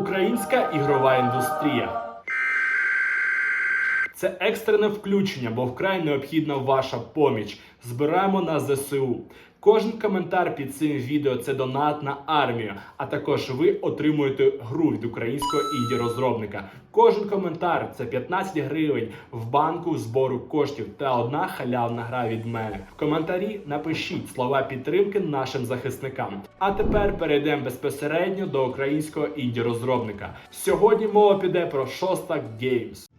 Українська ігрова індустрія. Це екстрене включення, бо вкрай необхідна ваша поміч. Збираємо на ЗСУ. Кожен коментар під цим відео це донат на армію. А також ви отримуєте гру від українського інді-розробника. Кожен коментар це 15 гривень в банку збору коштів та одна халявна гра від мене. В коментарі напишіть слова підтримки нашим захисникам. А тепер перейдемо безпосередньо до українського інді-розробника. Сьогодні мова піде про Шостак Games.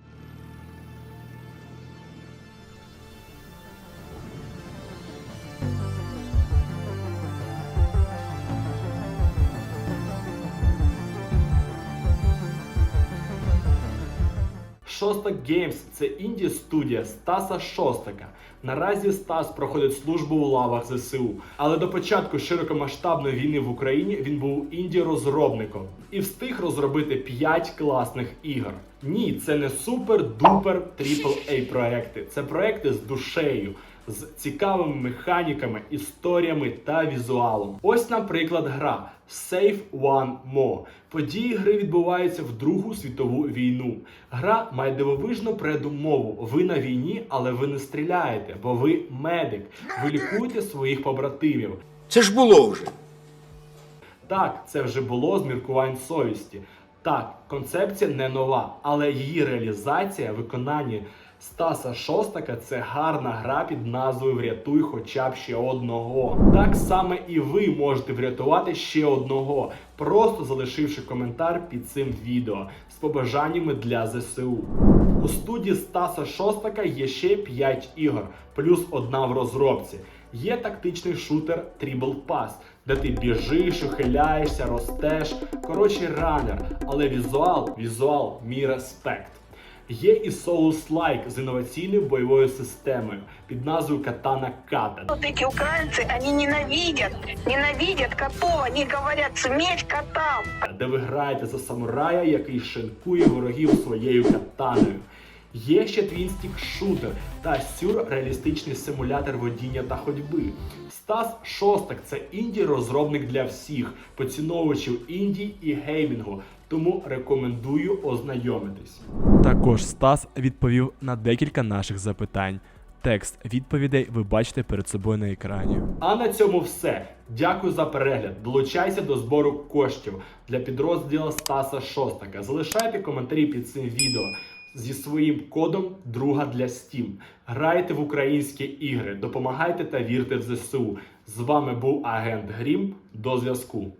Шостак Геймс – це інді студія Стаса Шостака. Наразі Стас проходить службу у лавах ЗСУ. Але до початку широкомасштабної війни в Україні він був інді-розробником і встиг розробити 5 класних ігор. Ні, це не супер-дупер AAA проекти. Це проекти з душею, з цікавими механіками, історіями та візуалом. Ось, наприклад, гра Save One More. Події гри відбуваються в Другу світову війну. Гра має дивовижну передумову. Ви на війні, але ви не стріляєте, бо ви медик. Ви лікуєте своїх побратимів. Це ж було вже. Так, це вже було з міркувань совісті. Так, концепція не нова, але її реалізація, виконання Стаса Шостака це гарна гра під назвою Врятуй хоча б ще одного. Так саме і ви можете врятувати ще одного, просто залишивши коментар під цим відео з побажаннями для ЗСУ. У студії Стаса Шостака є ще 5 ігор, плюс одна в розробці. Є тактичний шутер Tribal Pass, де ти біжиш, ухиляєшся, ростеш. Коротше, ранер, але візуал, візуал, мій респект. Є і Souls-like з інноваційною бойовою системою під назвою Katana Kata. Вот эти украинцы, они ненавидят, ненавидят котов, они говорят смерть котам. де ви граєте за самурая, який шинкує ворогів своєю катаною. Є ще твінстік шутер та сюрреалістичний симулятор водіння та ходьби. Стас Шостак це інді-розробник для всіх поціновувачів інді і геймінгу, тому рекомендую ознайомитись. Також Стас відповів на декілька наших запитань. Текст відповідей ви бачите перед собою на екрані. А на цьому все. Дякую за перегляд. Долучайся до збору коштів для підрозділу Стаса Шостака. Залишайте коментарі під цим відео зі своїм кодом друга для Steam. Грайте в українські ігри, допомагайте та вірте в ЗСУ. З вами був агент Грім. До зв'язку.